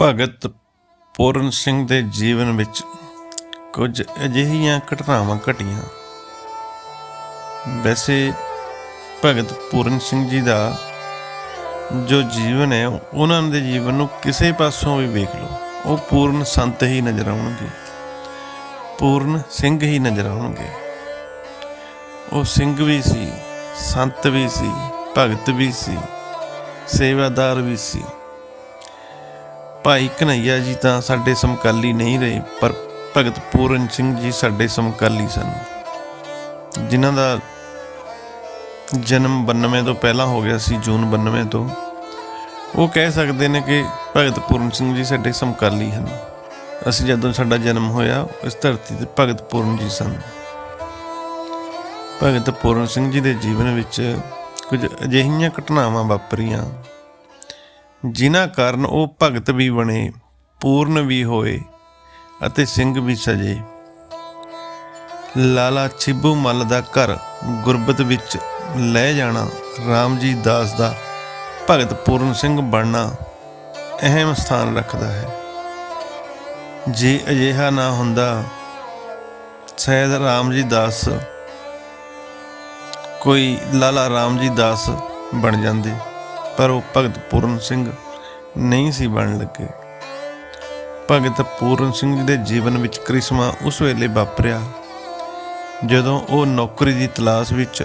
ਭਗਤ ਪੂਰਨ ਸਿੰਘ ਦੇ ਜੀਵਨ ਵਿੱਚ ਕੁਝ ਅਜਿਹੀਆਂ ਘਟਨਾਵਾਂ ਘਟੀਆਂ। ਵੈਸੇ ਭਗਤ ਪੂਰਨ ਸਿੰਘ ਜੀ ਦਾ ਜੋ ਜੀਵਨ ਹੈ, ਉਹਨਾਂ ਦੇ ਜੀਵਨ ਨੂੰ ਕਿਸੇ ਪਾਸੋਂ ਵੀ ਵੇਖ ਲਓ, ਉਹ ਪੂਰਨ ਸੰਤ ਹੀ ਨਜ਼ਰ ਆਉਣਗੇ। ਪੂਰਨ ਸਿੰਘ ਹੀ ਨਜ਼ਰ ਆਉਣਗੇ। ਉਹ ਸਿੰਘ ਵੀ ਸੀ, ਸੰਤ ਵੀ ਸੀ, ਭਗਤ ਵੀ ਸੀ, ਸੇਵਾਦਾਰ ਵੀ ਸੀ। ਭਾਈ ਕਨਈਆ ਜੀ ਤਾਂ ਸਾਡੇ ਸਮਕਾਲੀ ਨਹੀਂ ਰਹੇ, ਪਰ ਭਗਤ ਪੂਰਨ ਸਿੰਘ ਜੀ ਸਾਡੇ ਸਮਕਾਲੀ ਸਨ। ਜਿਨ੍ਹਾਂ ਦਾ ਜਨਮ 92 ਤੋਂ ਪਹਿਲਾਂ ਹੋ ਗਿਆ ਸੀ, ਜੂਨ 92 ਤੋਂ। ਉਹ ਕਹਿ ਸਕਦੇ ਨੇ ਕਿ ਭਗਤ ਪੂਰਨ ਸਿੰਘ ਜੀ ਸਾਡੇ ਸਮਕਾਲੀ ਹਨ। ਅਸੀਂ ਜਦੋਂ ਸਾਡਾ ਜਨਮ ਹੋਇਆ ਇਸ ਧਰਤੀ ਤੇ ਭਗਤ ਪੂਰਨ ਜੀ ਸਨ। ਭਗਤ ਪੂਰਨ ਸਿੰਘ ਜੀ ਦੇ ਜੀਵਨ ਵਿੱਚ ਕੁਝ ਅਜਿਹੀਆਂ ਘਟਨਾਵਾਂ ਵਾਪਰੀਆਂ ਜਿਨ੍ਹਾਂ ਕਾਰਨ ਉਹ ਭਗਤ ਵੀ ਬਣੇ, ਪੂਰਨ ਵੀ ਹੋਏ ਅਤੇ ਸਿੰਘ ਵੀ ਸਜੇ। ਲਾਲਾ ਛਿੱਬੂ ਮੱਲ ਦਾ ਘਰ ਗੁਰਬਤ ਵਿੱਚ ਲੈ ਜਾਣਾ RAM ਜੀ ਦਾਸ ਦਾ ਭਗਤ ਪੂਰਨ ਸਿੰਘ ਬਣਨਾ ਅਹਿਮ ਸਥਾਨ ਰੱਖਦਾ ਹੈ। ਜੇ ਅਜਿਹਾ ਨਾ ਹੁੰਦਾ ਸ਼ਾਇਦ RAM ਜੀ ਦਾਸ, ਕੋਈ ਲਾਲਾ RAM ਜੀ ਦਾਸ ਬਣ ਜਾਂਦੇ। ਪਰ ਉਹ ਭਗਤ ਪੂਰਨ ਸਿੰਘ ਨਹੀਂ ਸੀ ਬਣਨ ਲੱਗੇ। ਭਗਤ ਪੂਰਨ ਸਿੰਘ ਜੀ ਦੇ ਜੀਵਨ ਵਿੱਚ ਕ੍ਰਿਸ਼ਮਾ ਉਸ ਵੇਲੇ ਵਾਪਰਿਆ, ਜਦੋਂ ਉਹ ਨੌਕਰੀ ਦੀ ਤਲਾਸ਼ ਵਿੱਚ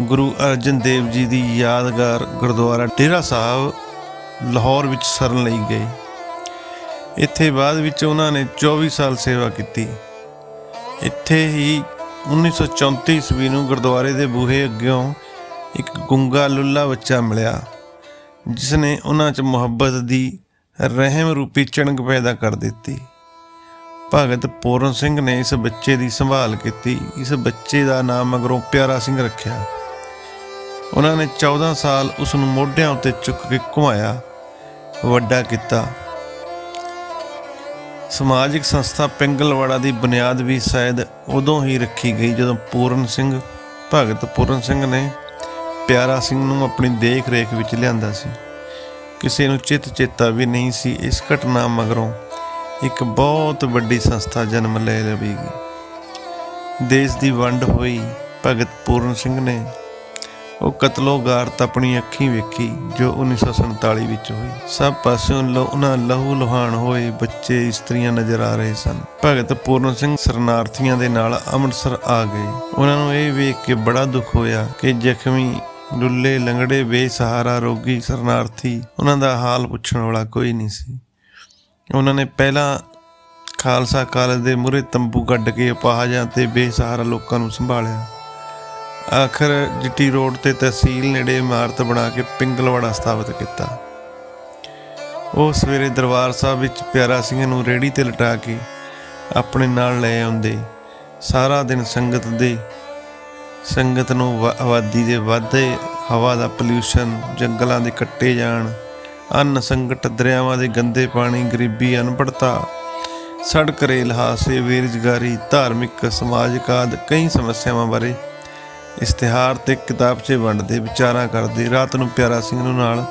ਗੁਰੂ ਅਰਜਨ ਦੇਵ ਜੀ ਦੀ ਯਾਦਗਾਰ ਗੁਰਦੁਆਰਾ ਡੇਰਾ ਸਾਹਿਬ, ਲਾਹੌਰ ਵਿੱਚ ਸ਼ਰਨ ਲਈ ਗਏ। ਇੱਥੇ ਬਾਅਦ ਵਿੱਚ ਉਹਨਾਂ ਨੇ 24 ਸਾਲ ਸੇਵਾ ਕੀਤੀ। ਇੱਥੇ ਹੀ 1934 ਈਸਵੀ ਨੂੰ ਗੁਰਦੁਆਰੇ ਦੇ ਬੂਹੇ ਅੱਗਿਓਂ ਇੱਕ ਗੁੰਗਾ ਲੁੱਲਾ ਬੱਚਾ ਮਿਲਿਆ ਜਿਸ ਨੇ ਉਹਨਾਂ 'ਚ ਮੁਹੱਬਤ ਦੀ ਰਹਿਮ ਰੂਪੀ ਚਿਣਗ ਪੈਦਾ ਕਰ ਦਿੱਤੀ। ਭਗਤ ਪੂਰਨ ਸਿੰਘ ਨੇ ਇਸ ਬੱਚੇ ਦੀ ਸੰਭਾਲ ਕੀਤੀ, ਇਸ ਬੱਚੇ ਦਾ ਨਾਮ ਮਗਰੋਂ ਪਿਆਰਾ ਸਿੰਘ ਰੱਖਿਆ। ਉਹਨਾਂ ਨੇ 14 ਸਾਲ ਉਸ ਨੂੰ ਮੋਢਿਆਂ ਉੱਤੇ ਚੁੱਕ ਕੇ ਘੁਮਾਇਆ, ਵੱਡਾ ਕੀਤਾ। ਸਮਾਜਿਕ ਸੰਸਥਾ ਪਿੰਗਲਵਾੜਾ ਦੀ ਬੁਨਿਆਦ ਵੀ ਸ਼ਾਇਦ ਉਦੋਂ ਹੀ ਰੱਖੀ ਗਈ ਜਦੋਂ ਪੂਰਨ ਸਿੰਘ, ਭਗਤ ਪੂਰਨ ਸਿੰਘ ਨੇ ਪਿਆਰਾ ਸਿੰਘ ਨੂੰ ਆਪਣੀ ਦੇਖ ਰੇਖ ਵਿੱਚ ਲਿਆਂਦਾ ਸੀ। ਕਿਸੇ ਨੂੰ ਚਿੱਤ ਚੇਤਾ ਵੀ ਨਹੀਂ ਸੀ ਇਸ ਘਟਨਾ ਮਗਰੋਂ ਇੱਕ ਬਹੁਤ ਵੱਡੀ ਸੰਸਥਾ ਜਨਮ ਲੈ ਲਵੇਗੀ। ਦੇਸ਼ ਦੀ ਵੰਡ ਹੋਈ ਭਗਤ ਪੂਰਨ ਸਿੰਘ ਨੇ ਉਹ ਕਤਲੋ ਗਾਰਤ ਆਪਣੀ ਅੱਖੀਂ ਵੇਖੀ ਜੋ 1947 ਵਿੱਚ ਹੋਈ। ਸਭ ਪਾਸਿਓਂ ਲਹੂ- ਉਹਨਾਂ ਲਹੂ ਲੁਹਾਨ ਹੋਏ ਬੱਚੇ ਇਸਤਰੀਆਂ ਨਜ਼ਰ ਆ ਰਹੇ ਸਨ। ਭਗਤ ਪੂਰਨ ਸਿੰਘ ਸਰਨਾਰਥੀਆਂ ਦੇ ਨਾਲ ਅੰਮ੍ਰਿਤਸਰ ਆ ਗਏ। ਉਹਨਾਂ ਨੂੰ ਇਹ ਵੇਖ ਕੇ ਬੜਾ ਦੁੱਖ ਹੋਇਆ ਕਿ ਜ਼ਖਮੀ ਡੁੱਲੇ ਲੰਗੜੇ ਬੇਸਹਾਰਾ ਰੋਗੀ ਸਰਨਾਰਥੀ, ਉਹਨਾਂ ਦਾ ਹਾਲ ਪੁੱਛਣ ਵਾਲਾ ਕੋਈ ਨਹੀਂ ਸੀ। ਉਹਨਾਂ ਨੇ ਪਹਿਲਾਂ ਖਾਲਸਾ ਕਾਲਜ ਦੇ ਮੂਹਰੇ ਤੰਬੂ ਕੱਢ ਕੇ ਅਪਾਹਜਾਂ ਤੇ ਬੇਸਹਾਰਾ ਲੋਕਾਂ ਨੂੰ ਸੰਭਾਲਿਆ। ਆਖਰ ਜਿੱਟੀ ਰੋਡ ਤੇ ਤਹਿਸੀਲ ਨੇੜੇ ਇਮਾਰਤ ਬਣਾ ਕੇ ਪਿੰਗਲਵਾੜਾ ਸਥਾਪਿਤ ਕੀਤਾ। ਉਹ ਸਵੇਰੇ ਦਰਬਾਰ ਸਾਹਿਬ ਵਿੱਚ ਪਿਆਰਾ ਸਿੰਘ ਨੂੰ ਰੇੜੀ ਤੇ ਲਟਾ ਕੇ ਆਪਣੇ ਨਾਲ ਲੈ ਆਉਂਦੇ। ਸਾਰਾ ਦਿਨ ਸੰਗਤ ਦੇ ਸੰਗਤ ਨੂੰ ਵ- ਆਬਾਦੀ ਦੇ ਵਾਧੇ, ਹਵਾ ਦਾ ਪੋਲਿਊਸ਼ਨ ਜੰਗਲਾਂ ਦੇ ਕੱਟੇ ਜਾਣ, ਅੰਨ ਸੰਕਟ ਦਰਿਆਵਾਂ ਦੇ ਗੰਦੇ ਪਾਣੀ, ਗਰੀਬੀ ਅਨਪੜਤਾ ਸੜਕ ਰੇਲ ਹਾਦਸੇ, ਬੇਰੁਜ਼ਗਾਰੀ, ਧਾਰਮਿਕ, ਸਮਾਜਿਕ ਆਦਿ ਕਈ ਸਮੱਸਿਆਵਾਂ ਬਾਰੇ ਇਸ਼ਤਿਹਾਰ ਤੇ ਕਿਤਾਬਚੇ ਵੰਡਦੇ, ਵਿਚਾਰਾਂ ਕਰਦੇ, ਰਾਤ ਨੂੰ ਪਿਆਰਾ ਸਿੰਘ ਨੂੰ ਨਾਲ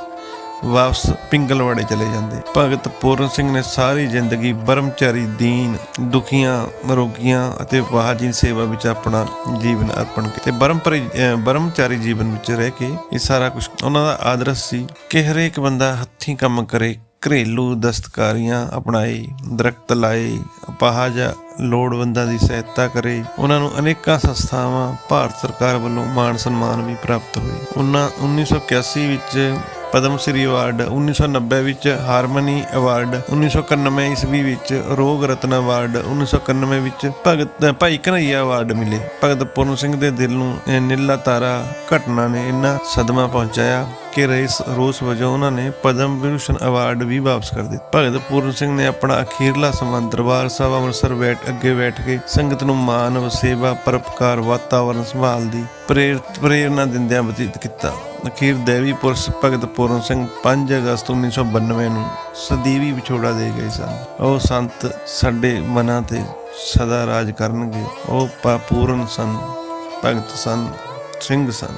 ਵਾਪਸ ਪਿੰਗਲਵਾੜੇ ਚਲੇ ਜਾਂਦੇ। ਭਗਤ ਪੂਰਨ ਸਿੰਘ ਨੇ ਸਾਰੀ ਜ਼ਿੰਦਗੀ ਬਰਮਚਾਰੀ ਦੀਨ, ਦੁਖੀਆਂ ਰੋਗੀਆਂ ਅਤੇ ਵਾਹਜੀ ਸੇਵਾ ਵਿੱਚ ਆਪਣਾ ਜੀਵਨ ਅਰਪਣ ਕੀਤਾ। ਬਰਮਪਰੀ ਬਰਮਚਾਰੀ ਜੀਵਨ ਵਿੱਚ ਰਹਿ ਕੇ ਇਹ ਸਾਰਾ ਕੁਝ ਉਹਨਾਂ ਦਾ ਆਦਰਸ਼ ਸੀ। ਕਿ ਹਰੇਕ ਬੰਦਾ ਹੱਥੀਂ ਕੰਮ ਕਰੇ, ਘਰੇਲੂ ਦਸਤਕਾਰੀਆਂ ਅਪਣਾਏ, ਦਰਖਤ ਲਾਏ ਅਪਾਹਜ ਲੋੜਵੰਦਾਂ ਦੀ ਸਹਾਇਤਾ ਕਰੇ, ਉਹਨਾਂ ਨੂੰ ਅਨੇਕਾਂ ਸੰਸਥਾਵਾਂ, ਭਾਰਤ ਸਰਕਾਰ ਵੱਲੋਂ ਮਾਣ ਸਨਮਾਨ ਵੀ ਪ੍ਰਾਪਤ ਹੋਏ। ਉਹਨਾਂ 1981 ਵਿੱਚ ਪਦਮ ਸ਼੍ਰੀ ਅਵਾਰਡ 1990 ਵਿੱਚ ਹਾਰਮਨੀ ਅਵਾਰਡ 1991 ਈਸਵੀ ਵਿੱਚ ਰੋਗ ਰਤਨ ਅਵਾਰਡ 1991 ਵਿੱਚ ਭਗਤ ਭਾਈ ਕਨਈਆ ਅਵਾਰਡ ਮਿਲੇ। ਭਗਤ ਪੂਰਨ ਸਿੰਘ ਦੇ ਦਿਲ ਨੂੰ ਇਹ ਨੀਲਾ ਤਾਰਾ ਘਟਨਾ ਨੇ ਇੰਨਾ ਸਦਮਾ ਪਹੁੰਚਾਇਆ। ਕਿ ਰਈਸ ਰੋਸ ਵਜੋਂ ਉਹਨਾਂ ਨੇ ਪਦਮ ਵਿਭੂਸ਼ਣ ਅਵਾਰਡ ਵੀ ਵਾਪਸ ਕਰ ਦਿੱਤਾ। ਭਗਤ ਪੂਰਨ ਸਿੰਘ ਨੇ ਆਪਣਾ ਅਖੀਰਲਾ ਸਮਾਂ ਦਰਬਾਰ ਸਾਹਿਬ ਅੰਮ੍ਰਿਤਸਰ ਬੈਠ, ਅੱਗੇ ਬੈਠ ਕੇ ਸੰਗਤ ਨੂੰ ਮਾਨਵ ਸੇਵਾ ਪਰਪਕਾਰ ਵਾਤਾਵਰਣ ਸੰਭਾਲ ਦੀ ਪ੍ਰੇਰ ਪ੍ਰੇਰਨਾ ਦਿੰਦਿਆਂ ਬਤੀਤ ਕੀਤਾ। ਅਖੀਰ ਦੇਵੀ ਪੁਰਸ਼ ਭਗਤ ਪੂਰਨ ਸਿੰਘ 5 ਅਗਸਤ 1992 ਨੂੰ ਸਦੀਵੀ ਵਿਛੋੜਾ ਦੇ ਗਏ ਸਨ। ਉਹ ਸੰਤ ਸਾਡੇ ਮਨਾਂ ਤੇ ਸਦਾ ਰਾਜ ਕਰਨਗੇ। ਉਹ ਪੂਰਨ ਸਨ ਭਗਤ ਸਨ ਸਿੰਘ ਸਨ